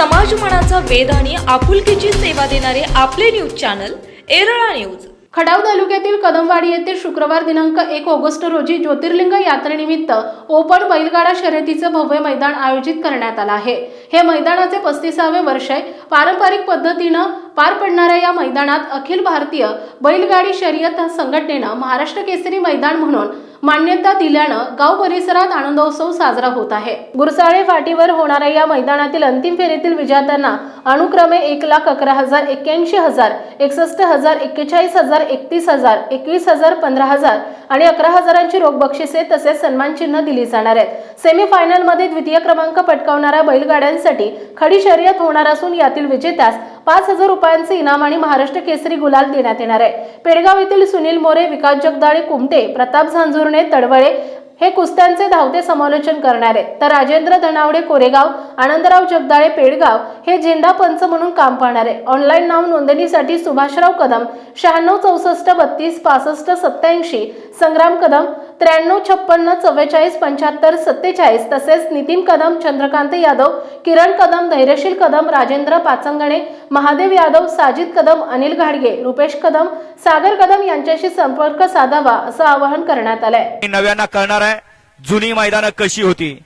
मनाचा वेध आणि आपुलकीची सेवा देणारे आपले news channel Erala news. Khadav तालुक्यातील कदमवाडी येथे शुक्रवार दिनांक एक ऑगस्ट रोजी ज्योतिर्लिंग यात्रेनिमित्त ओपन बैलगाडा शर्यतीचं भव्य मैदान आयोजित करण्यात आलं आहे. हे मैदानाचे पस्तीसावे वर्ष आहे. पारंपरिक पद्धतीनं पार पडणाऱ्या या मैदानात अखिल भारतीय बैलगाडी शर्यत संघटनेनं महाराष्ट्र केसरी मैदान म्हणून मान्यता दिल्यानं गाव परिसरात आनंदोत्सव साजरा होत आहे. गुरसाळे फाटीवर होणाऱ्या या मैदानातील अंतिम फेरीतील विजेत्यांना अनुक्रमे एक लाख अकरा हजार एक्क्याऐंशी हजार एकसष्ट हजार एक्केचाळीस हजार एकतीस हजार एकवीस हजार पंधरा हजार आणि अकरा हजारांची रोख बक्षिसे तसेच सन्मान चिन्ह दिली जाणार आहेत. सेमीफायनलमध्ये द्वितीय क्रमांक पटकावणाऱ्या बैलगाड्यांसाठी खडी शर्यत होणार असून यातील विजेत्यास पाच हजार रुपयांचे इनाम आणि महाराष्ट्र केसरी गुलाल देण्यात येणार आहे. पेडगाव येथील सुनील मोरे विकास जगदाळे कुमटे प्रताप झांझुर्णे तडवळे हे कुस्त्यांचे धावते समालोचन करणार आहेत. तर राजेंद्र धनावडे कोरेगाव आनंदराव जगदाळे पेडगाव हे झेंडा पंच म्हणून काम पाहणार आहे. ऑनलाईन नाव नोंदणीसाठी सुभाषराव कदम शहाण्णव चौसष्ट बत्तीस पासष्ट सत्याऐंशी संग्राम कदम त्र्याण्णव छप्पन्न चव्वेचाळीस पंच्याहत्तर सत्तेचाळीस तसेच नितीन कदम चंद्रकांत यादव किरण कदम धैर्यशील कदम राजेंद्र पाचंगणे महादेव यादव साजिद कदम अनिल घाडगे रुपेश कदम सागर कदम यांच्याशी संपर्क साधावा असं आवाहन करण्यात आलंय. नव्यांना कळणार आहे जुनी मैदानं कशी होती?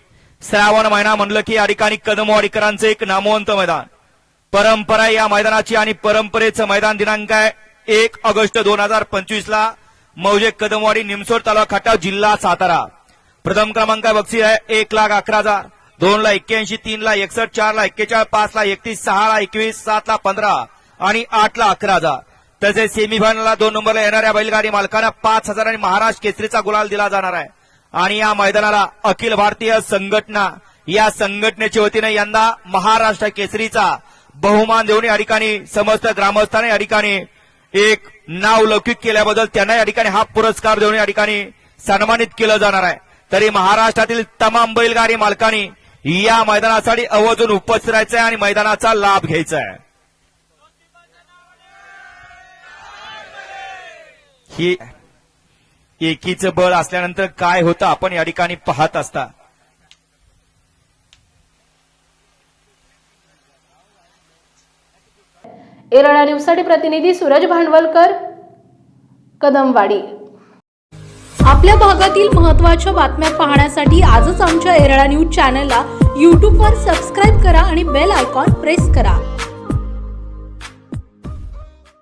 श्रावण महिना म्हणलं की या ठिकाणी कदमवाडीकरांचं एक नामवंत मैदान. परंपरा या मैदानाची आणि परंपरेचं मैदान दिनांक आहे एक ऑगस्ट दोन हजार पंचवीस ला मौजे कदमवाडी निमसोड तालुका खटाव जिल्हा सातारा. प्रथम क्रमांक बक्षीस आहे एक लाख अकरा हजार. दोन ला एक्क्याऐंशी तीन ला एकसष्ट चार ला एक्केचाळीस पाच ला एकतीस सहा ला एकवीस सात ला पंधरा आणि आठ ला अकरा हजार. तसेच सेमीफायनलला दोन नंबरला येणाऱ्या बैलगाडी मालकांना पाच हजार आणि महाराष्ट्र केसरीचा गुलाल दिला जाणार आहे. आणि या मैदानाला अखिल भारतीय संघटना या संघटनेच्या वतीने यंदा महाराष्ट्र केसरीचा बहुमान देऊन या ठिकाणी समस्त ग्रामस्थांना या ठिकाणी एक नाव लौकिक केल्याबद्दल त्यांना या ठिकाणी हा पुरस्कार देऊन या ठिकाणी सन्मानित केलं जाणार आहे. तरी महाराष्ट्रातील तमाम बैलगाडी मालकांनी या मैदानासाठी अवजून उपस्थित राहायचं आहे आणि मैदानाचा लाभ घ्यायचा आहे ही एकीचं बळ असल्यानंतर काय होतं आपण या ठिकाणी पाहत असता. एरळा न्यूजसाठी प्रतिनिधी सूरज भांडवलकर कदमवाडी. आपल्या भागातील महत्त्वाच्या बातम्या पाहण्यासाठी आजच आमच्या एरळा न्यूज चॅनलला यूट्यूबवर सबस्क्राईब करा आणि बेल आयकॉन प्रेस करा.